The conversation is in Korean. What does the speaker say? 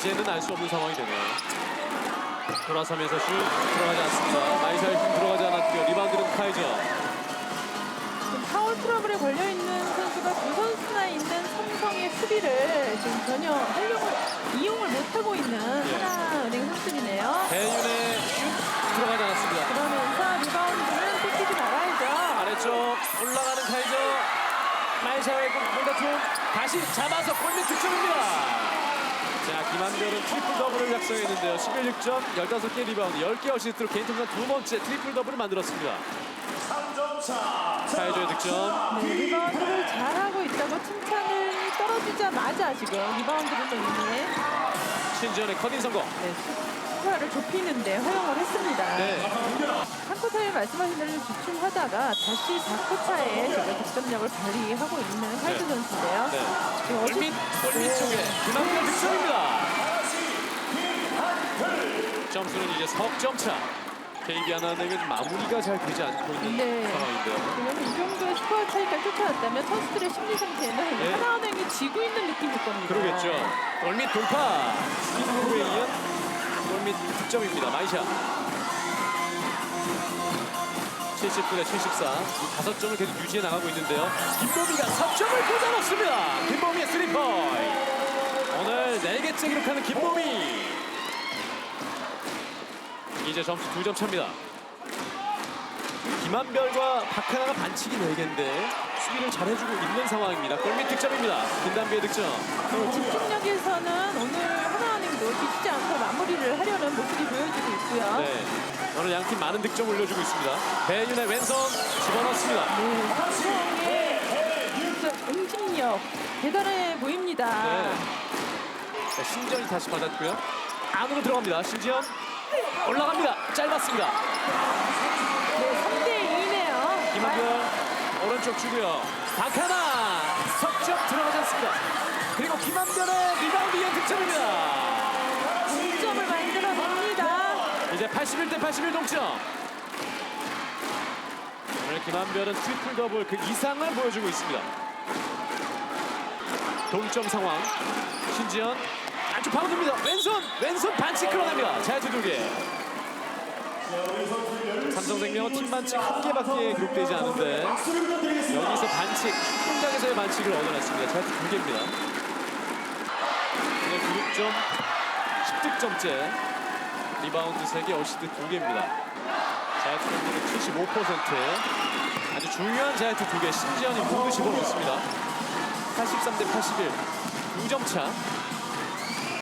이제는 알 수 없는 상황이 되네요. 돌아서면서 슛 들어가지 않습니다. 마이샤의 슛 들어가지 않았고요. 리바운드는 카이저. 지금 파울 트러블에 걸려 있는 선수가 두 선수나 있는 삼성의 수비를 지금 전혀 활용을 이용을 못 하고 있는 하나은행 선수이네요. 배윤의 슛 들어가지 않았습니다. 그러면서 리바운드는 뺏기지 말아야죠. 아래쪽 올라가는 카이저. 마이샤의 공다툼 다시 잡아서 골밑 득점입니다. 자, 김한별은 트리플 더블을 작성했는데요. 11득점, 15개 리바운드, 10개 어시스트로 개인 통산 두 번째 트리플 더블을 만들었습니다. 카이저의 득점. 네, 리바운드를 잘하고 있다고 칭찬을 떨어지자마자 지금 리바운드를 또 이미 신지현의 커팅 성공. 네, 스코어를 좁히는데 허용을 했습니다. 네. 한 쿼터에 말씀하신 대로 주춤하다가 다시 4쿼터에 지금 득점력을 발휘하고 있는 카이드 선수 점수는 이제 석점 차. KB 하나은행은 마무리가 잘 되지 않고 있는 네. 상황인데요. 왜냐면 이 정도의 스코어 차이가 쫓아왔다면 선수들의 심리 상태는 네. 하나은행이 지고 있는 느낌일 겁니다. 그러겠죠. 골밑 돌파. 스피드에 이은 골밑 득점입니다. 마이샤. 79대 74. 이 다섯 점을 계속 유지해 나가고 있는데요. 김보미가 석점을 꽂아놓습니다. 김보미의 스리퍼. 오늘 4개째 기록하는 김보미. 이제 점수 2점 차입니다. 김한별과 박하나가 반칙이 4개인데 수비를 잘해주고 있는 상황입니다. 골밑 득점입니다. 김단비의 득점. 네, 집중력에서는 오늘 하나은행도 뒤지지 않고 마무리를 하려는 모습이 보여지고 있고요. 네. 오늘 양팀 많은 득점 올려주고 있습니다. 배윤의 왼손 집어넣습니다. 네, 삼성의 진짜 응집력 대단해 보입니다. 네. 자, 신지현이 다시 받았고요. 안으로 들어갑니다. 신지현 올라갑니다. 짧았습니다. 네, 3대 2네요. 김한별 오른쪽 주고요. 박하나 석점 들어가지 않습니다. 그리고 김한별의 리바운드 이은 득점입니다. 동점을 만들어 냅니다. 이제 81대 81 동점. 오늘 김한별은 트리플 더블 그 이상을 보여주고 있습니다. 동점 상황. 신지현 안쪽 파고듭니다. 왼손 왼손 반칙 끌어냅니다. 자유투 두 개. 삼성생명은 팀 반칙 한 개밖에 기록되지 않은데 여기서 반칙 현장에서의 반칙을 얻어냈습니다. 자유투 두 개입니다. 오늘 9득점 10득점째 리바운드 3개, 어시스트 2개입니다. 자유투 공격은 75%. 아주 중요한 자유투 2개. 신지현이 모두 집어넣습니다. 83 대 81. 2점 차.